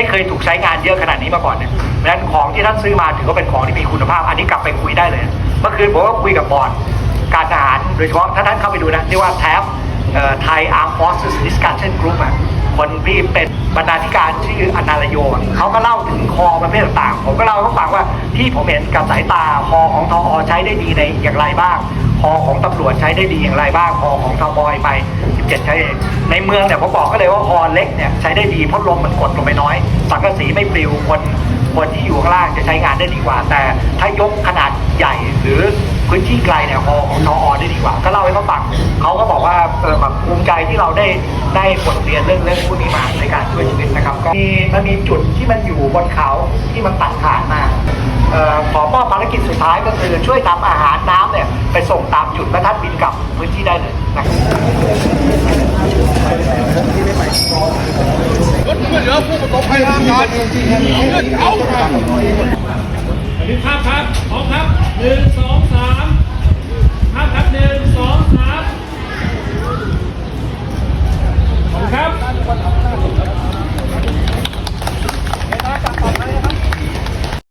ไม่เคยถูกใช้งานเยอะขนาดนี้มาก่อนเนี่ยเพราะฉะนั้นของที่ท่านซื้อมาถือว่าเป็นของที่มีคุณภาพ อันนี้กลับไปคุยได้เลย เมื่อคืนผมก็คุยกับบอร์ดการทหารโดยเฉพาะถ้าท่านเข้าไปดูนะเรียกว่าแท็บ ไทยอาร์ฟอร์ซ s Discussion Group อะคนที่เป็นบรรณาธิการชื่ออนาลโยเขาก็เล่าถึงคอประเภทต่างผมก็เล่าให้เขาฟังว่าที่ผมเห็นกับสายตาคอของทอใช้ได้ดีในอย่างไรบ้างคอของตำรวจใช้ได้ดีอย่างไรบ้างคอของทบอยไป 17 ใช้เองในเมืองเนี่ยผมบอกก็เลยว่าคอเล็กเนี่ยใช้ได้ดีเพราะลมมันกดลงไปน้อย สังกะสีไม่ปลิวคนคนที่อยู่ข้างล่างจะใช้งานได้ดีกว่า แต่ถ้ายกขนาดใหญ่หรือพื้นที่ไกลเนี่ยคอของทอได้ดีกว่า ก็เล่าให้เขาฟัง เขาก็บอกว่าเออแบบภูมิใจที่เราได้ได้บทเรียนเรื่องเรื่องพวกนี้มาในการช่วยชีวิตนะครับ ก็มีมันมีจุดที่มันอยู่บนเขาที่มันตัดขาดมาออขอมอบภารกิจสุดท้ายก็คือช่วยทำอาหารน้ำเนี่ยไปส่งตามจุดและท่านบินกลับพื้นที่ได้เลยนะครับรถช่วยเหลือผู้ประสบภัยทางการเงินเอา